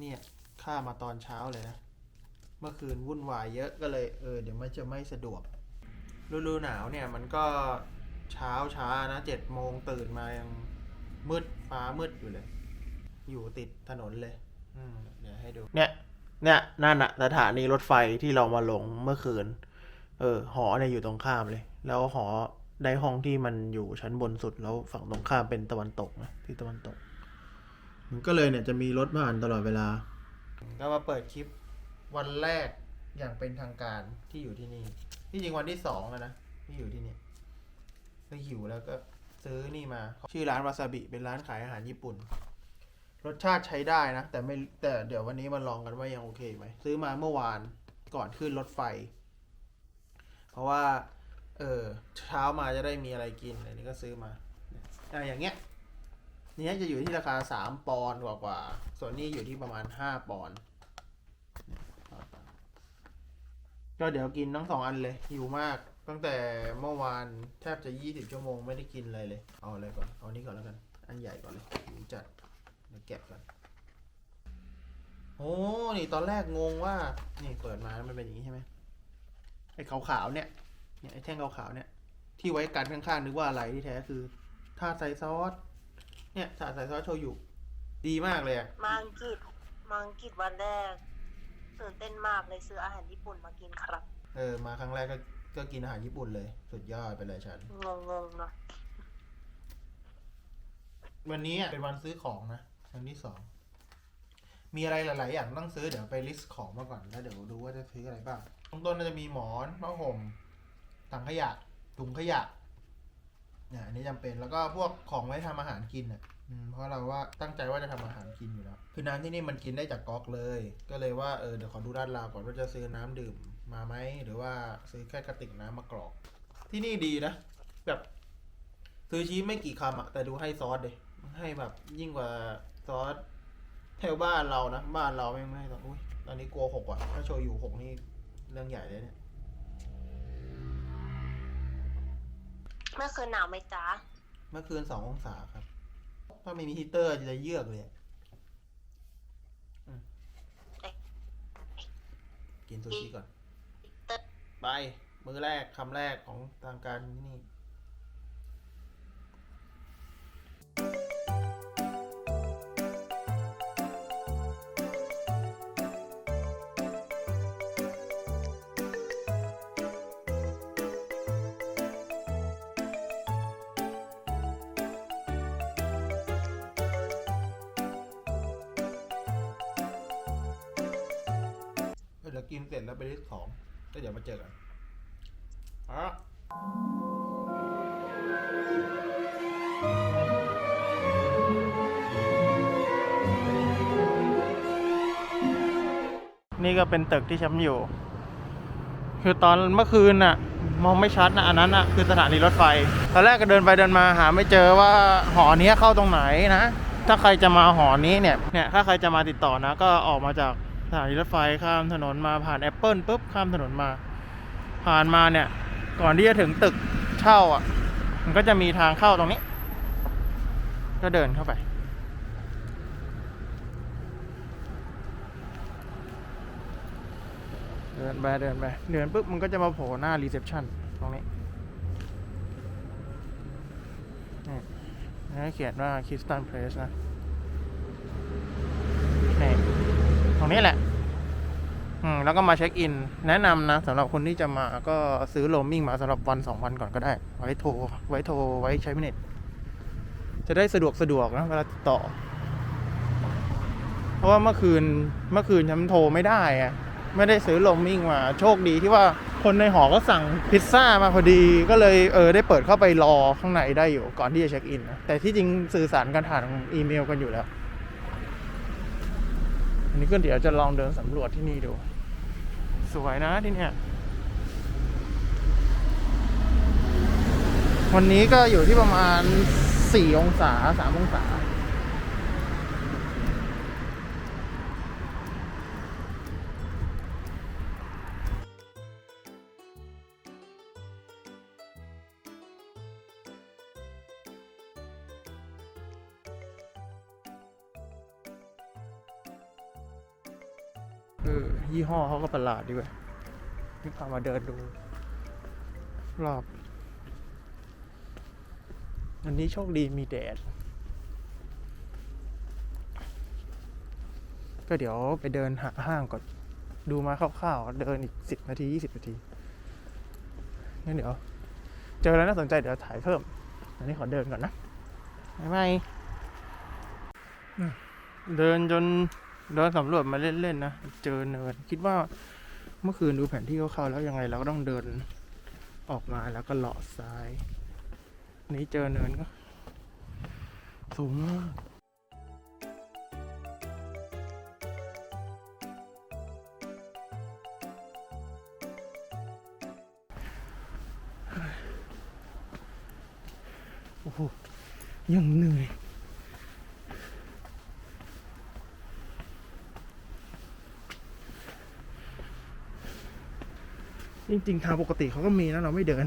เนี่ยข้ามาตอนเช้าเลยนะ เมื่อคืนวุ่นวายเยอะก็เลยเออเดี๋ยวมันจะไม่สะดวกฤดูหนาวเนี่ยมันก็เช้าช้านะเจ็ดโมงตื่นมายังมืดฟ้ามืดอยู่เลย อยู่ติดถนนเลย อืมเดี๋ยวให้ดู เนี่ย เนี่ยนั่นอะสถานีรถไฟที่เรามาลงเมื่อคืน เออ หอเนี่ยอยู่ตรงข้ามเลย แล้วหอได้ห้องที่มันอยู่ชั้นบนสุดแล้วฝั่งตรงข้ามเป็นตะวันตกนะที่ตะวันตก มันก็เลยเนี่ยจะมีรถผ่านตลอดเวลา ก็มาเปิดคลิปวันแรกอย่างเป็นทางการที่อยู่ที่นี่ ที่จริงวันที่สองแล้วนะที่อยู่ที่นี่ก็หิวแล้วก็ซื้อนี่มา ชื่อร้านวาซาบิเป็นร้านขายอาหารญี่ปุ่น รสชาติใช้ได้นะ แต่ไม่แต่เดี๋ยววันนี้มาลองกันว่ายังโอเคไหมซื้อมาเมื่อวานก่อนขึ้นรถไฟ เพราะว่า เออเช้ามาจะได้มีอะไรกินอะไรนี้ก็ซื้อมาอ่อย่างเงี้ย นี้จะอยู่ที่ราคาสามปอนด์กว่ากว่าๆส่วนนี้อยู่ที่ประมาณห้าปอนด์ก็เดี๋ยวกินทั้งสองอันเลยหิวมาก ตั้งแต่เมื่อวานแทบจะยี่สิบชั่วโมงไม่ได้กินอะไรเลย เอาอะไรก่อน เอานี้ก่อนแล้วกัน อันใหญ่ก่อนเลยหิวจัดเดี๋ยวแกะก่อนโอ้นี่ตอนแรกงงว่า นี่เปิดมาแล้วมันเป็นอย่างนี้ใช่ไหมไอ้ขาวๆเนี่ย เนี่ยไอ้แท่งขาวๆเนี่ย ที่ไว้กันข้างๆนึกว่าอะไรที่แท้คือถาใส่ซอส เนี่ยถาดใส่ซอสโชยุดีมากเลยอะมาอังกฤษมาอังกฤษวันแรกตื่นเต้นมากเลยซื้ออาหารญี่ปุ่นมากินครับ เออ มาครั้งแรกก็ก็กินอาหารญี่ปุ่นเลย สุดยอดไปเลยฉัน งงงๆเนาะวันนี้อะเป็นวันซื้อของนะวันที่สอง มีอะไรหลาย ๆ อย่างต้องซื้อเดี๋ยวไปลิสต์ของมาก่อนแล้วเดี๋ยวดูว่าจะซื้ออะไรบ้างตรงต้นน่าจะมีหมอนผ้าห่มถังขยะถุงขยะ เนี่ยอันนี้จำเป็นแล้วก็พวกของไว้ทำอาหารกินอะเพราะเราว่าตั้งใจว่าจะทำอาหารกินอยู่แล้วคือน้ำที่นี่มันกินได้จากก๊อกเลย ก็เลยว่าเออเดี๋ยวขอดูด้านราวก่อนว่าจะซื้อน้ำดื่มมาไหมหรือว่าซื้อแค่กระติกน้ำมากรอก ที่นี่ดีนะ แบบซื้อชีสไม่กี่คำอะแต่ดูให้ซอสเลยให้แบบยิ่งกว่าซอสแถวบ้านเรานะบ้านเราไม่ไม่ให้อสอุ้ยตอนนี้กลัวหกว่ะถ้าโชยุหกนี่เรื่องใหญ่เลยเนี่ย เมื่อคืนหนาวไหมจ๊ะ เมื่อคืนสององศาครับ ถ้าไม่มีฮีตเตอร์จะเยือกเลยอะอืมกินซูชิก่อน ไป มื้อแรกคำแรกของทางการที่นี่ เดี๋ยวกินเสร็จแล้วไปลิสต์ของแล้วเดี๋ยวมาเจอกันอะนี่ก็เป็นตึกที่ฉันอยู่ คือตอนเมื่อคืนน่ะ มองไม่ชัดนะอันนั้นน่ะคือสถานีรถไฟ ตอนแรกก็เดินไปเดินมาหาไม่เจอว่าหอเนี้ยเข้าตรงไหนนะ ถ้าใครจะมาหอนี้เนี่ย เนี่ยถ้าใครจะมาติดต่อนะ ก็ออกมาจาก สถานีรถไฟข้ามถนนมาผ่านแอปเปิลปุ๊บข้ามถนนมา ผ่านมาเนี่ย ก่อนที่จะถึงตึกเช่าอะ มันก็จะมีทางเข้าตรงนี้ ก็เดินเข้าไป เดินไปเดินไปเดินปุ๊บมันก็จะมาโผล่หน้ารีเซพชันตรงนี้นี่นี่เขียนว่าคิสตันเพลสนะนี่ ตรงนี้แหละ อืมแล้วก็มาเช็คอิน แนะนำนะสำหรับคนที่จะมาก็ซื้อโรมมิ่งมาสำหรับวันสองวันก่อนก็ได้ ไว้โทร ไว้โทร ไว้ใช้เน็ตจะได้สะดวกสะดวกนะเวลาติดต่อ เพราะว่าเมื่อคืนเมื่อคืนฉันโทรไม่ได้อะไม่ได้ซื้อโรมมิ่งมา โชคดีที่ว่าคนในหอก็สั่งพิซซ่ามาพอดีก็เลยเออได้เปิดเข้าไปรอข้างในได้อยู่ก่อนที่จะเช็คอินนะแต่ที่จริงสื่อสารกันผ่านอีเมลกันอยู่แล้ว นนี้ก็เดี๋ยวจะลองเดินสำรวจที่นี่ดู สวยนะที่เนี่ยวันนี้ก็อยู่ที่ประมาณ 4 องศา 3 องศา ยี่ห้อเขาก็ประหลาดดีเว้ยนี่พามาเดินดู รอบ อันนี้โชคดีมีแดด ก็เดี๋ยวไปเดินหาห้างก่อน ดูมาคร่าวๆ เดินอีกสิบนาทียี่สิบนาทีงั้นเดี๋ยว เจอแล้วน่าสนใจเดี๋ยวถ่ายเพิ่ม อันนี้ขอเดินก่อนนะบ๊ายบายเดินจน เดินสำรวจมาเล่นๆนะ เจอเนิน คิดว่าเมื่อคืนดูแผนที่คร่าวๆแล้วยังไงเราก็ต้องเดินออกมาแล้วก็เลาะซ้าย นี้เจอเนินก็ สูงมากโอ้โหยังเหนื่อย จริง ๆ ทางปกติเขาก็มีนะเราไม่เดิน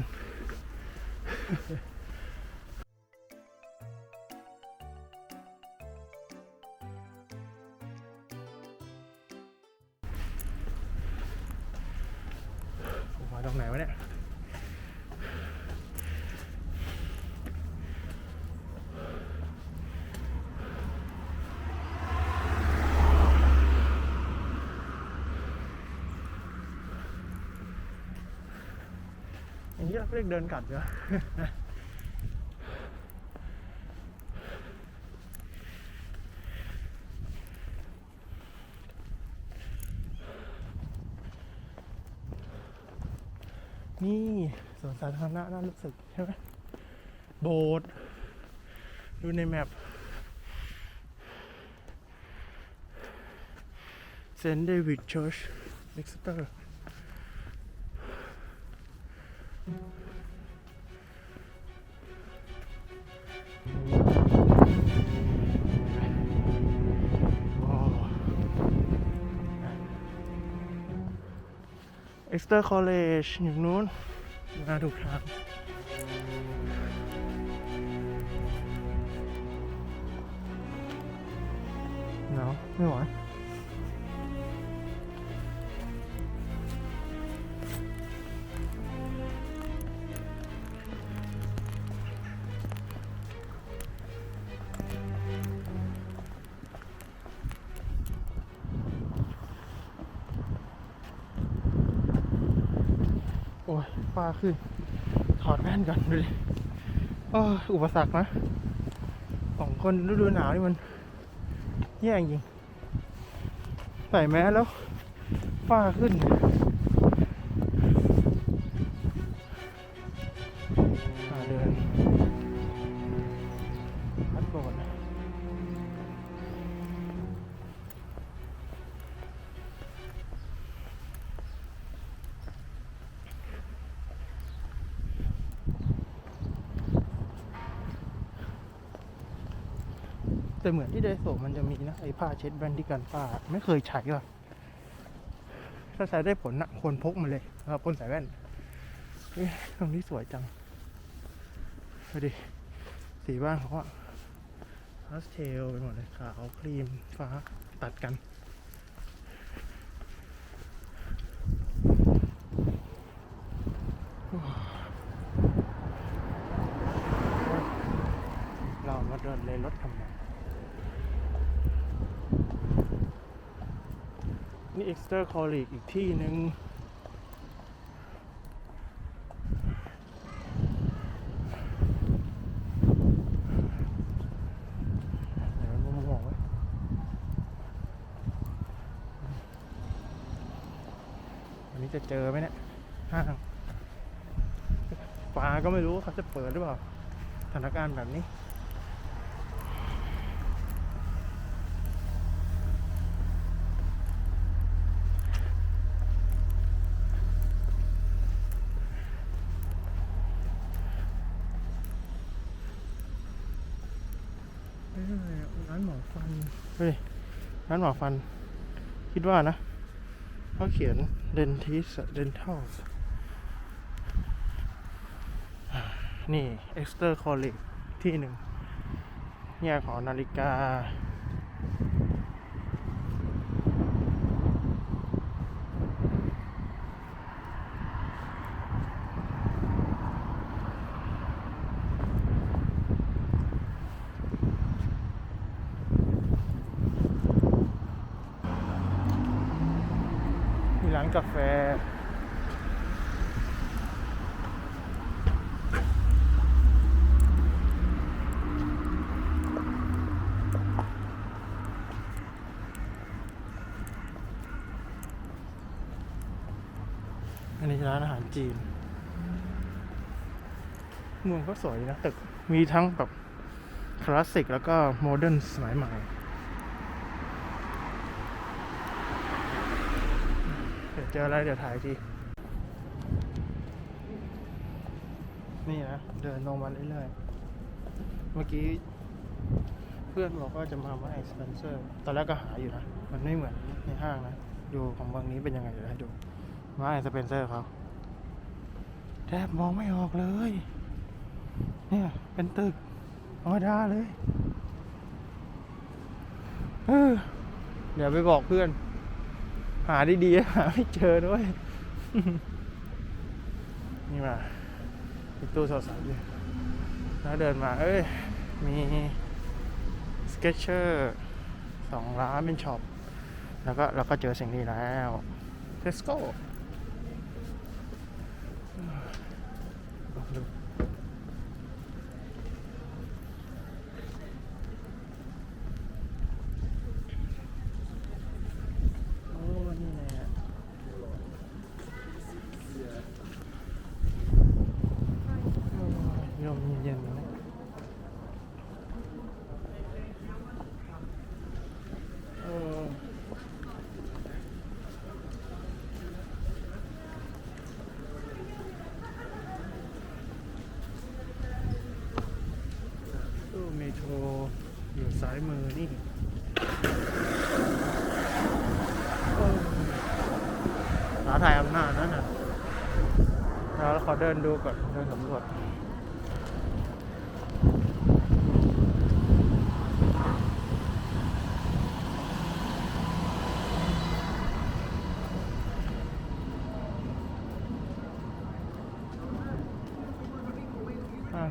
เดินกลับเหรอนี่สวนสาธารณะน่ารู้สึกใช่ไหมโบสถ์ดูในแมพเซนต์เดวิดเชิร์ชเล็กสเตอร์ เอ็กซ์เตอร์คอลเลจอยู่นู้นมาถูกทางหนาวไม่ไหว ขึ้น ถอดแว่นก่อนดูดิโอ้ยอุปสรรคนะของคนฤดูหนาวนี่มัน แย่จริง ใส่แมสแล้วฝ้าขึ้น เหมือนที่ไดโซมันจะมีนะไอ้ผ้าเช็ดแว่นที่กันฝ้าไม่เคยใช้ว่ะถ้าใช้ได้ผลนะควรพกมาเลยสำหรับคนใส่แว่นตรงนี้สวยจังดูดิสีบ้านเขาอะพาสเทลไปหมดเลยขาวครีมฟ้าตัดกันเรามาเดินเลยรถทำไม นี่ Exeter College อีกที่หนึ่งเดี๋ยวมันมองไว้วันนี้จะเจอไหมเนี่ยห้างฟ้าก็ไม่รู้เขาจะเปิดหรือเปล่าสถานการณ์แบบนี้ ร้านหมอฟันเฮ้ยร้านหมอฟัน คิดว่านะเขาเขียน dentist dental นี่ Exeter College ที่หนึ่งเนี่ยขอนาฬิกา ร้านกาแฟ อันนี้ร้านอาหารจีน เมืองก็สวยนะตึกมีทั้งแบบคลาสสิกแล้วก็โมเดิร์นสมัยใหม่เดี๋ยวเจออะไรเดี๋ยวถ่ายที นี่นะ เดินลงมาเรื่อยๆ เมื่อกี้ เพื่อนบอกว่าจะมาไม้สเปนเซอร์ ตอนแรกก็หาอยู่นะ มันไม่เหมือนในห้างนะ ดูของบางนี้เป็นยังไงเดี๋ยวให้ดู ไม้สเปนเซอร์เขาแทบมองไม่ออกเลย เนี่ย เป็นตึกธรรมดาเลยเออเดี๋ยวไปบอกเพื่อน หาดีๆหาไม่เจอด้วยนี่มามีตู้โทรศัพท์อยู่แล้วเดินมา เอ้ย มีสเก็ตเชอร์สองร้านเป็นช็อป แล้วก็เราก็เจอสิ่งนี้แล้วเทสโก้โอ้นี่แหละโอ้ยลมเย็นๆนะเออตู้เมโทรอยู่ซ้ายมือนี่โอ้หาถ่ายอำนาจนั่นน่ะเราขอเดินดูก่อนเดินสำรวจ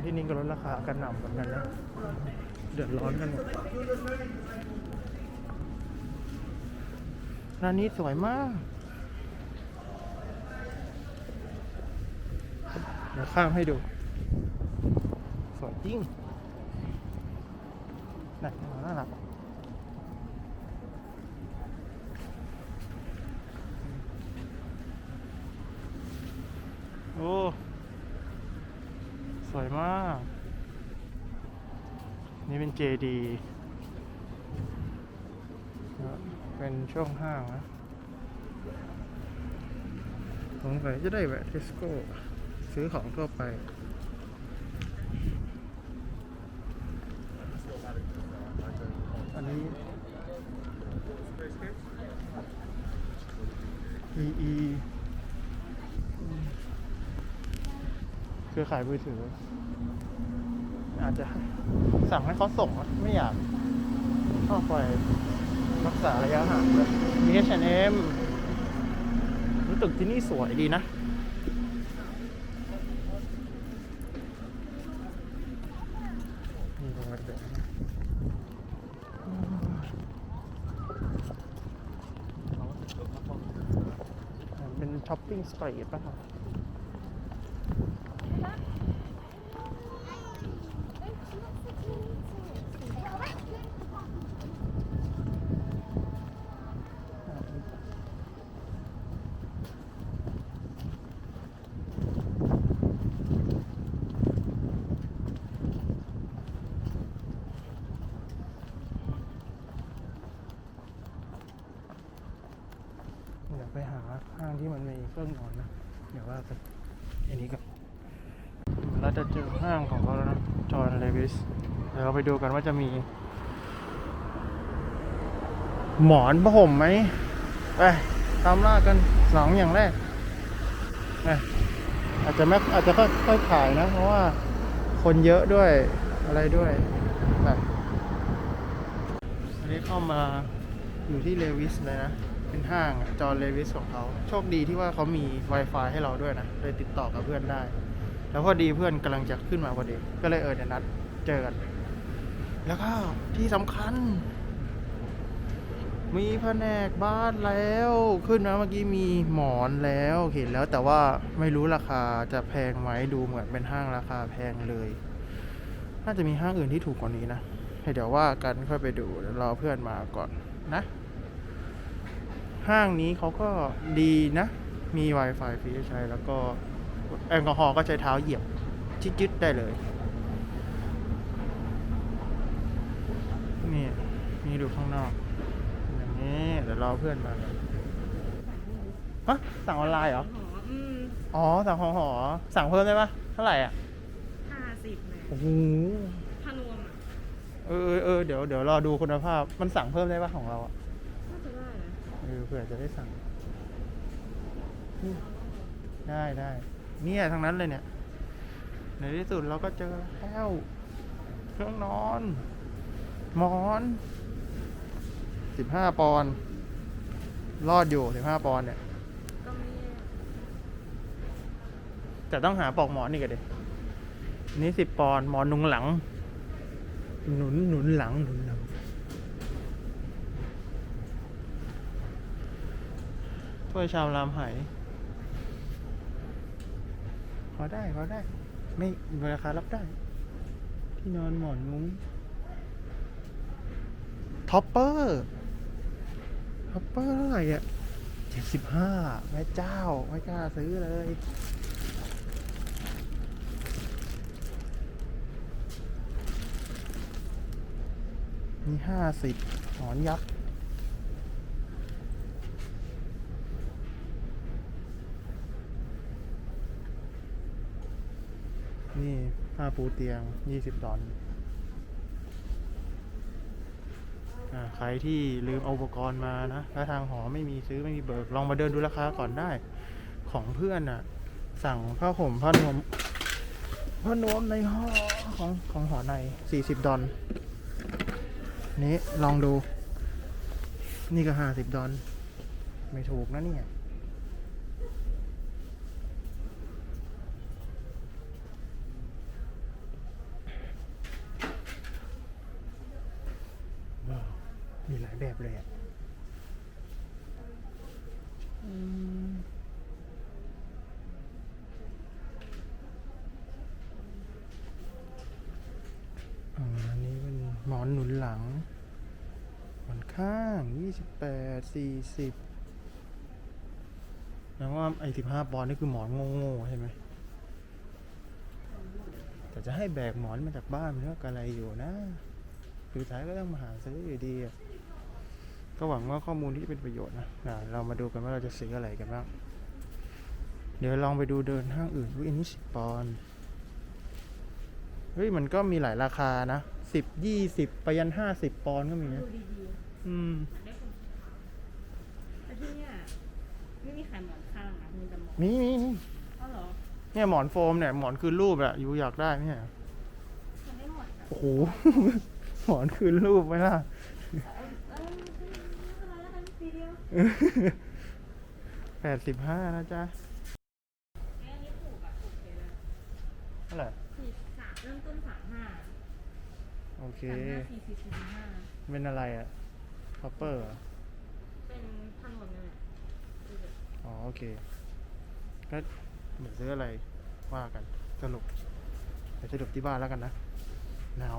างที่นี่ก็ลดราคากันหน่ำเหมือนกันนะเดือดร้อนกันหมดร้านนี้สวยมาก เดี๋ยว ข้ามให้ดู สวยจริงน่น่ารักโอ้ สวยมาก นี่เป็นเจดี เป็นช่วงห้างนะสงสัยจะได้แวะเทสโก้ ซื้อของทั่วไป อันนี้ EE เครือข่ายมือถือ อาจจะสั่งให้เขาส่งไม่อยากเข้าไปรักษาระยะห่างเลยมี H&M รู้ตึกที่นี่สวยดีนะ นี่ตรงนั้นแบบนี้อ่าเป็น ช้อปปิ้งสตรีทป่ะครับ เดี๋ยวไปหาห้างที่มันมีเครื่องนอนนะ เดี๋ยวว่ากันอันนี้ก่อนเราจะเจอห้างของเขาแล้วนะ จอห์นเลวิส เดูกันว่าจะมี หมอนผ้าห่มไหมไปตามล่ากันสองอย่างแรกอาจจะไม่อาจจะค่อยๆขายนะ เพราะว่าคนเยอะด้วยอะไรด้วยไปอันนี้เข้ามาอยู่ที่เลวิสเลยนะ เป็นห้างจอเลวิสของเขา โชคดีที่ว่าเขามี Wi-Fi ให้เราด้วยนะ เลยติดต่อกับเพื่อนได้ แล้วพอดีเพื่อนกำลังจะขึ้นมาพอดี ก็เลยเออเดี๋ยวนัดเจอกัน แล้วก็ที่สำคัญ มีแผนกบ้านแล้ว ขึ้นมาเมื่อกี้มีหมอนแล้วเห็นแล้วแต่ว่าไม่รู้ราคาจะแพงไหมดูเหมือนเป็นห้างราคาแพงเลย น่าจะมีห้างอื่นที่ถูกกว่านี้นะเดี๋ยวว่ากันค่อยไปดูเดี๋ยวรอเพื่อนมาก่อนนะ ห้างนี้เขาก็ดีนะ มี Wi-Fi ฟรีใช้แล้วก็แอลกอฮอล์ก็ใช้เท้าเหยียบจิดๆได้เลย นี่นี่ดูข้างนอกอย่างนี้เดี๋ยวรอเพื่อนมาก่อนฮะสั่งออนไลน์เหรอหออืมอ๋อ สั่งหอหอสั่งเพิ่มได้ปะเท่าไหร่อะห้าสิบเลยโอ้โหถ้ารวมอะเออเออเออเดี๋ยวเดี๋ยวรอดูคุณภาพ มันสั่งเพิ่มได้ปะของเราอะน่าจะได้นะเออเผื่อจะได้สั่งนี่ได้ได้เนี่ยทั้งนั้นเลยเนี่ย ในที่สุดเราก็เจอแล้วเครื่องนอนห มอนสิบห้าปอนด์รอดอยู่สิบห้าปอนด์เนี่ย ก็ม่แต่ต้องหาปลอกหมอนนี่กันดิอันนี้สิบปอนด์หมอนหนุนหลัง หนุนหนุนหลังหนุนหลัง ถ้วยชามรามไหพอได้พอได้ ไม่ราคารับได้ ที่นอนหมอนมุ้ง ท็อปเปอร์ท็อปเปอร์เท่าไหร่อะเจ็ดสิบห้าแม่เจ้า ไม่กล้าซื้อเลย มีห้าสิบหมอนยักษ์นี่ผ้าปูเตียงยี่สิบดอลอ่าใครที่ลืมเอาอุปกรณ์มานะถ้าทางหอไม่มีซื้อไม่มีเบิก ลองมาเดินดูราคาก่อนได้ ของเพื่อนอะ สั่งผ้าห่มผ้านวมผ้านวมในหอของของหอในสี่สิบดอลนี้ลองดู นี่ก็ห้าสิบดอลไม่ถูกนะเนี่ย ว้าว มีหลายแบบเลยอะอืมอ่าอันนี้เป็นหมอนหนุนหลัง หมอนข้าง ยี่สิบแปดสี่สิบแล้วว่าไอ้สิบห้าปอนด์นี่คือหมอนโง่ๆใช่ไหมแต่จะให้แบกหมอนมาจากบ้านมันก็กระไรอยู่นะสุดท้ายก็ต้องมาหาซื้ออยู่ดีอะก็หวังว่าข้อมูลที่เป็นประโยชน์นะอะเรามาดูกันว่าเราจะซื้ออะไรกันบ้าง เดี๋ยวลองไปดูเดินห้างอื่นวิอันนี้สิบปอนด์เฮ้ยมันก็มีหลายราคานะสิบยี่สิบไปยันห้าสิบปอนด์ก็มีนะดูดีอืม ๆได้คนขาวแต่ที่เนี่ย ไม่มีขายหมอนข้างนะมีแต่หมอนมีมีมีอ๋อเหรอเนี่ยหมอนโฟมเนี่ยหมอนคืนรูปอะอยู่อยากได้ไหมเนี่ยมันไม่หมดอะโอ้โห หมอนคืนรูปไหมล่ะ เออไม่เป็นไรแล้วกันทีเดียวแปดสิบห้านะจ๊ะเอ้ยอันนี้ถูกอะถูกเลยนะเท่าไหร่สี่สามเริ่มต้นสามห้าโอเค สามห้าสี่สี่สี่ห้าเป็นอะไรอะคอปเปอร์ เป็นพันหมดเลยดูดิ อ๋อโอเคก็เหมือนซื้ออะไรว่ากันสรุปไปสรุปที่บ้านแล้วกันนะหนาว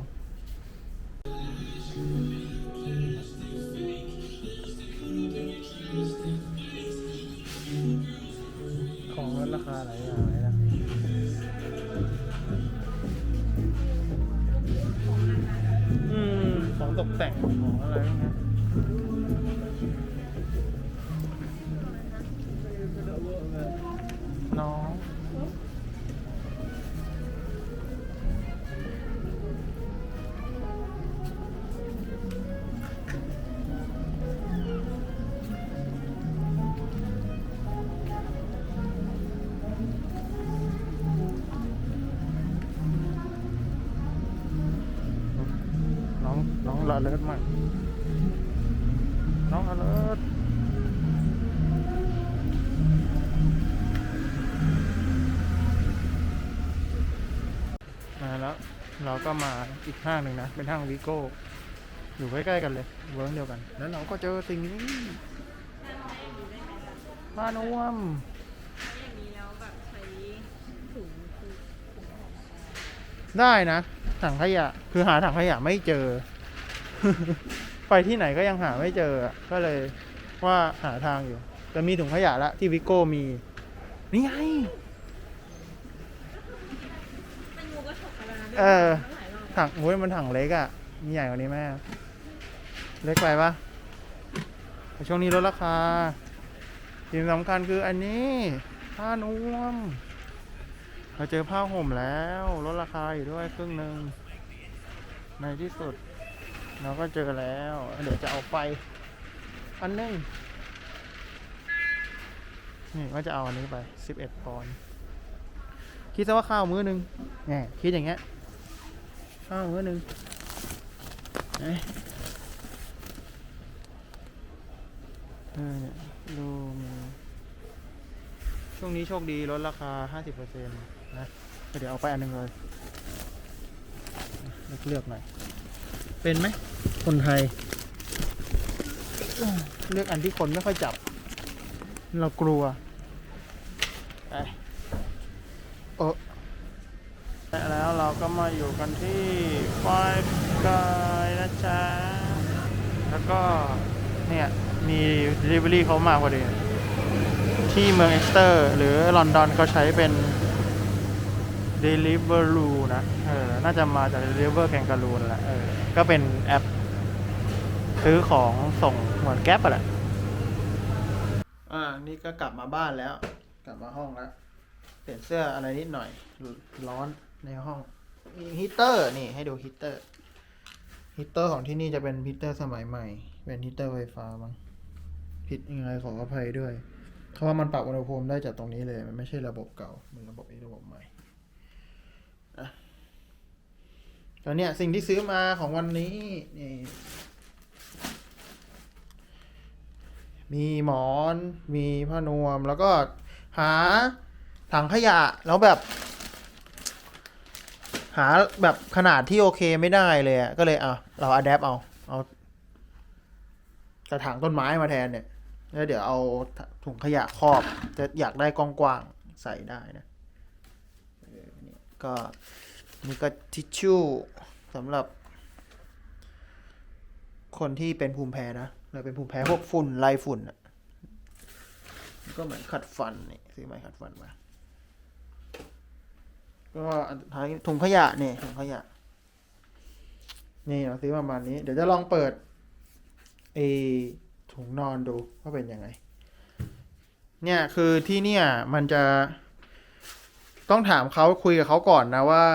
ของลดราคาหลายอย่างเลยนะอืมของตกแต่งของอะไรพวกเนี้ยน้ ห้างหนึ่งนะ เป็นห้างวิโก้ อยู่ใกล้ๆกันเลย เวิร์กเดียวกัน แล้วเราก็เจอสิ่งนี้พานวมอย่างนี้แล้วแบบใช้ถุงคือถุงออกมาได้นะ ถังขยะ คือหาถังขยะไม่เจอ ไปที่ไหนก็ยังหาไม่เจออะก็เลยว่าหาทางอยู่ แต่มีถุงขยะละที่วิโก้มี นี่ไงเป็นงูก็ฉกอะไรนะเออหลายรอบ ถังโอ้ยมันถังเล็กอะ่ะ มีใหญ่กว่านี้แม่เล็กไปปะช่วงนี้ลดราคาสิ่งสำคัญคืออันนี้ผ้านวมเราเจอผ้าห่มแล้วลดราคาอยู่ด้วยครึ่งหนึ่งในที่สุด เราก็เจอแล้ว เดี๋ยวจะเอาไป อันหนึงนี่ก็จะเอาอันนี้ไป 11ปอนด์คิดซะว่าข้าวมื้อนึงแหมคิดอย่างเงี้ย ข้าวมื้อหนึ่งเอ้ยเนี่ยดูมีช่วงนี้โชคดีลดราคา 50%นะเดี๋ยวเอาไปอันหนึ่งเลยเลือกหน่อยเป็นไหมคนไทย เลือกอันที่คนไม่ค่อยจับ เรากลัวไปโอ้ แล้วเรา ก็มาอยู่กันที่ Five Guy นะจ๊ะ แล้วก็เนี่ย มี Delivery เขามาพอดี ที่เมืองเอ็กสเตอร์ หรือลอนดอนเขาใช้เป็น Deliveroo นะเออน่าจะมาจาก Deliver Kangaroo นั่นแหละเออก็เป็นแอป ซื้อของส่งเหมือนแก๊ปอะแหละอ่า นี่ก็กลับมาบ้านแล้ว กลับมาห้องแล้ว เปลี่ยนเสื้ออะไรนิดหน่อย ร้อนในห้อง ฮีเตอร์นี่ให้ดูฮีเตอร์ฮีเตอร์ของที่นี่จะเป็นฮีเตอร์สมัยใหม่ เป็นฮีเตอร์ไฟฟ้ามั้งผิดยังไงขออภัยด้วยเพราะว่ามันปรับอุณหภูมิได้จากตรงนี้เลย มันไม่ใช่ระบบเก่า มันระบบนี้ระบบใหม่อะแล้วเนี่ยสิ่งที่ซื้อมาของวันนี้นี่มีหมอน มีผ้านวม แล้วก็หาถังขยะ แล้วแบบ หาแบบขนาดที่โอเคไม่ได้เลยอะก็เลยอะเราอัดแอปเอาเอากระถางต้นไม้มาแทนเนี่ยแล้วเดี๋ยวเอาถุงขยะครอบจะอยากได้กว้างๆใส่ได้นะนี่ก็นี่ก็ทิชชู่สำหรับ คนที่เป็นภูมิแพ้นะเราเป็นภูมิแพ้พวกฝุ่นไล่ฝุ่นอะก็เหมือนขัดฟันนี่ซื้อไม้ขัดฟันมา ก็อันสุดท้ายถุงขยะเนี่ยถุงขยะ นี่เราซื้อประมาณนี้ เดี๋ยวจะลองเปิดไอถุงนอนดูว่าเป็นยังไง เนี่ยคือที่เนี่ยมันจะต้องถามเขาคุยกับเขาก่อนนะว่า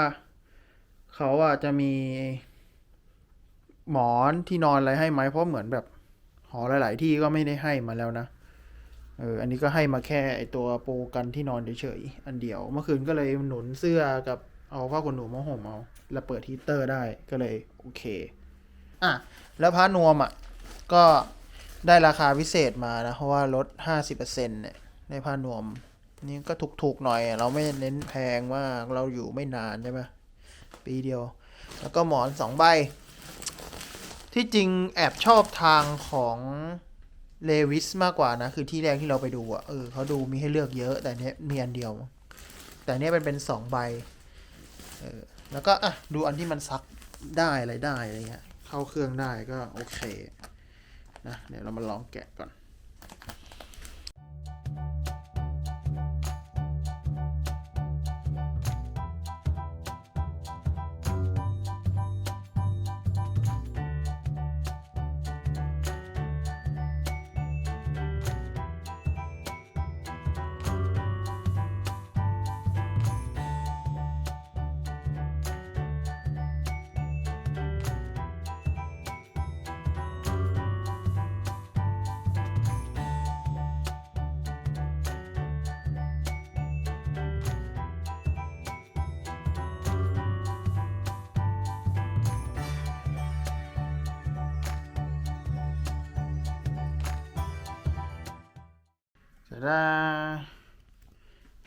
เขาอะจะมีหมอนที่นอนอะไรให้ไหมเพราะเหมือนแบบหอหลาย ๆ ที่ก็ไม่ได้ให้มาแล้วนะ เออ อันนี้ก็ให้มาแค่ไอตัวโปกันที่นอนเฉยๆ อันเดียว เมื่อคืนก็เลยหนุนเสื้อกับเอาผ้าขนหนูมาห่มเอา แล้วเปิดฮีเตอร์ได้ ก็เลยโอเค อะ แล้วผ้านวมอะ ก็ได้ราคาพิเศษมานะ เพราะว่าลด 50%เนี่ยในผ้านวม นี่ก็ถูกๆหน่อย เราไม่เน้นแพงมาก เราอยู่ไม่นานใช่ไหมปีเดียว แล้วก็หมอนสองใบ ที่จริงแอบชอบทางของ เลวิสมากกว่านะ คือที่แรกที่เราไปดูอะเออเขาดูมีให้เลือกเยอะ แต่เนี้ยมีอันเดียว แต่เนี้ยมันเป็นสองใบเออแล้วก็อะดูอันที่มันซักได้อะไรได้อะไรเงี้ยเข้าเครื่องได้ก็โอเคนะเดี๋ยวเรามาลองแกะก่อน แล้ว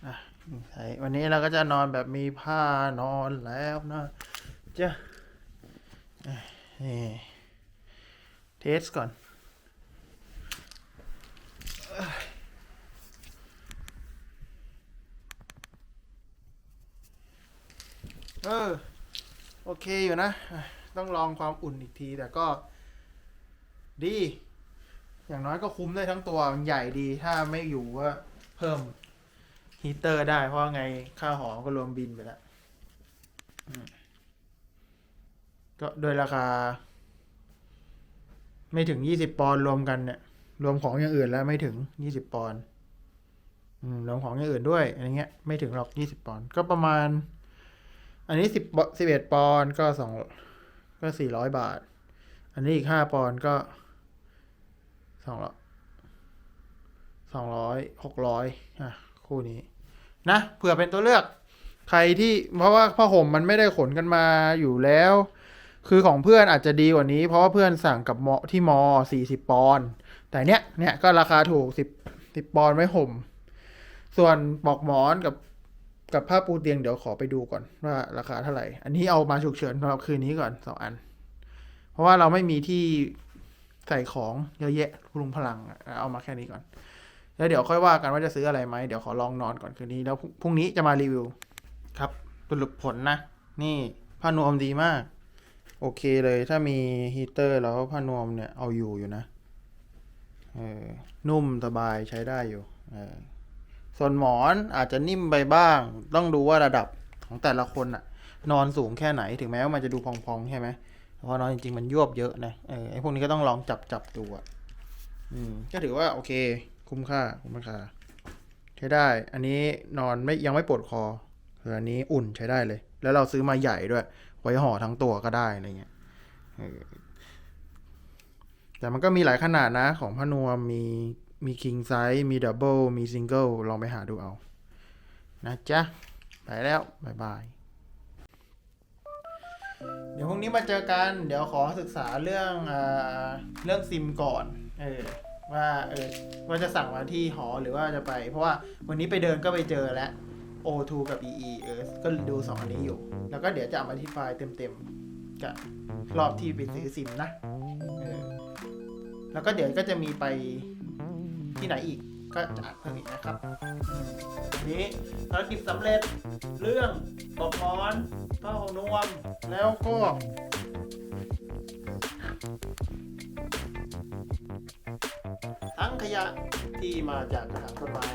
อะใส่วันนี้เราก็จะนอนแบบมีผ้านอนแล้วนะจ้ะเอ้นี่เทสก่อนเออโอเคอยู่นะ ต้องลองความอุ่นอีกทีแต่ก็ดี อย่างน้อยก็คุ้มได้ทั้งตัวมันใหญ่ดีถ้าไม่อยู่ก็เพิ่มฮีเตอร์ได้เพราะว่าไงค่าหอก็รวมบินไปแล้วก็โดยราคา ไม่ถึงยี่สิบปอนด์รวมกันเนี่ย รวมของอย่างอื่นแล้วไม่ถึงยี่สิบปอนด์รวมของอย่างอื่นด้วยอะไรเงี้ยไม่ถึงหรอกยี่สิบปอนด์ก็ประมาณ อันนี้สิบสิบเอ็ดปอนด์ก็สองก็สี่ร้อยบาท อันนี้อีกห้าปอนด์ก็ องร้อยสองร้อยหกร้อยอะคู่นี้ นะเผื่อเป็นตัวเลือก ใครที่เพราะว่าผ้าห่มมันไม่ได้ขนกันมาอยู่แล้ว คือของเพื่อนอาจจะดีกว่านี้ เพราะว่าเพื่อนสั่งกับมอที่มอสี่สิบปอนด์แต่เนี้ยเนี้ยก็ราคาถูกสิบสิบปอนด์ไว้ห่ม ส่วนปลอกหมอนกับกับผ้าปูเตียงเดี๋ยวขอไปดูก่อนว่าราคาเท่าไหร่ อันนี้เอามาฉุกเฉินสำหรับคืนนี้ก่อนสองอัน เพราะว่าเราไม่มีที่ ใส่ของเยอะแยะพลุงพลังเอามาแค่นี้ก่อน แล้วเดี๋ยวค่อยว่ากันว่าจะซื้ออะไรไหมเดี๋ยวขอลองนอนก่อนคืนนี้ แล้วพรุ่งพรุ่งนี้จะมารีวิว ครับสรุปผลนะ นี่ผ้านวมดีมาก โอเคเลยถ้ามีฮีเตอร์แล้วผ้านวมเนี่ยเอาอยู่อยู่นะเออนุ่มสบายใช้ได้อยู่เออส่วนหมอนอาจจะนิ่มไปบ้าง ต้องดูว่าระดับของแต่ละคนอะนอนสูงแค่ไหนถึงแม้ว่ามันจะดูพองๆใช่ไหม เพราะว่านอนจริงๆมันยวบเยอะนะเออไอพวกนี้ก็ต้องลองจับจับดูอะอืมก็ถือว่าโอเค คุ้มค่าคุ้มราคาใช้ได้ อันนี้นอนไม่ยังไม่ปวดคอคืออันนี้อุ่นใช้ได้เลย แล้วเราซื้อมาใหญ่ด้วย ไว้ห่อทั้งตัวก็ได้อะไรเงี้ยแต่มันก็มีหลายขนาดนะ ของพนวมมีมีคิงไซส์มีดับเบิลมีซิงเกิลลองไปหาดูเอา นะจ๊ะ ไปแล้ว บ๊ายบาย ดี๋ยวพรุ่งนี้มาเจอกัน เดี๋ยวขอศึกษาเรื่องอ่าเรื่องซิมก่อน เออ ว่าเออว่าจะสั่งมาที่หอหรือว่าจะไป เพราะว่าวันนี้ไปเดินก็ไปเจอแล้ว O2 กับ EE เออ ก็ดูสองอันนี้อยู่ แล้วก็เดี๋ยวจะเอามาที่ไฟล์เต็มๆกับรอบที่ไปซื้อซิมนะ เออ แล้วก็เดี๋ยวก็จะมีไปที่ไหนอีก ก็จะอัดเพิ่มอีกนะครับทีนี้ภารกิจสำเร็จเรื่องปอกหมอนผ้าห่มนวม แล้วก็ทั้งขยะที่มาจากกระถางต้นไม้